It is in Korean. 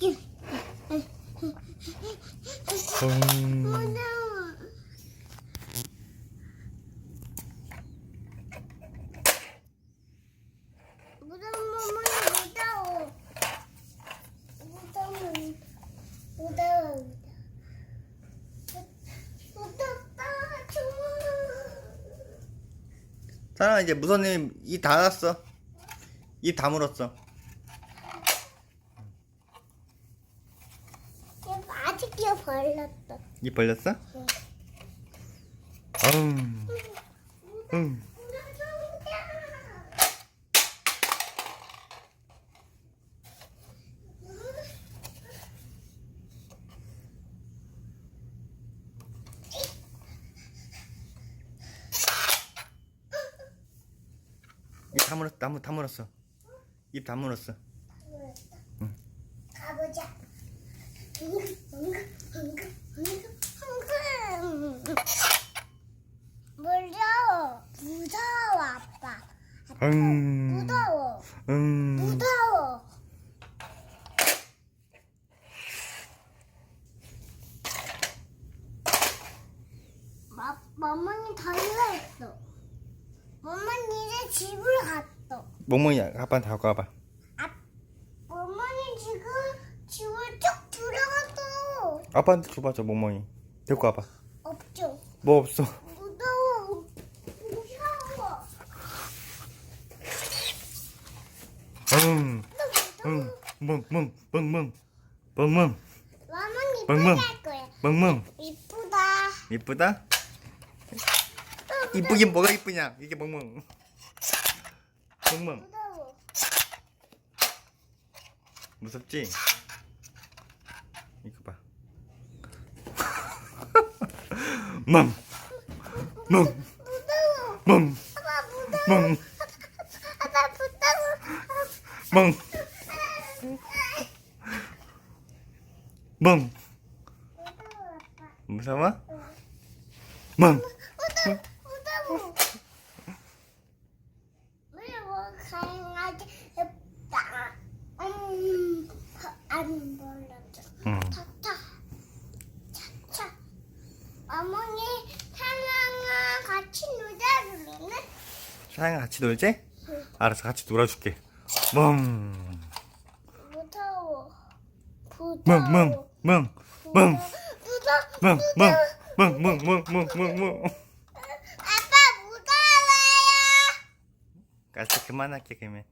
음. 사랑아 이제 무선님 입 닫았어 이다 물었어 벌렸다. 입 벌렸어? 음. 음. 입 다 물었어. 다 물 다 물었어. 입 다 물었어. 응. 가보자. 응, 응, 응, 응, 응. 무서워. 무서워, 아빠. 음. 무서워. 음. 무서워. 마, 맘마니 달려있어. 맘마니 이제 집을 갔어. 멍멍이 아빠한테 갖고 와봐. 아, 맘마니 지금 집을 쭉 들어갔어. 아빠한테 줘봐 저 멍멍이. 데리고 와봐. 없죠. 뭐 없어. 무서워. 무서워. 음. 응. 멍멍 멍 멍 멍멍 맘마니 멍멍. 빨리 할 거야. 멍 멍. 이쁘다. 이쁘다? 이쁘긴 뭐가 이쁘냐? 이게 멍멍. 멍멍. 무서워. 무섭지? 이거 봐. 멍. 멍. 무서워. 멍. 아빠 무서워. 멍. 멍. 멍. 무서워? 멍. 음. 응. 어머니 사랑아 같이 놀자 그러면? 사랑아 같이 놀지? 알았어 같이 놀아줄게 멍. 무서워. 멍멍 무서워. 멍. 멍. 무서워. 멍. 멍. 무서워. 멍. 멍. 멍. 멍. 멍. 멍. 아빠 무서워요. 가서 그만할게 그러면.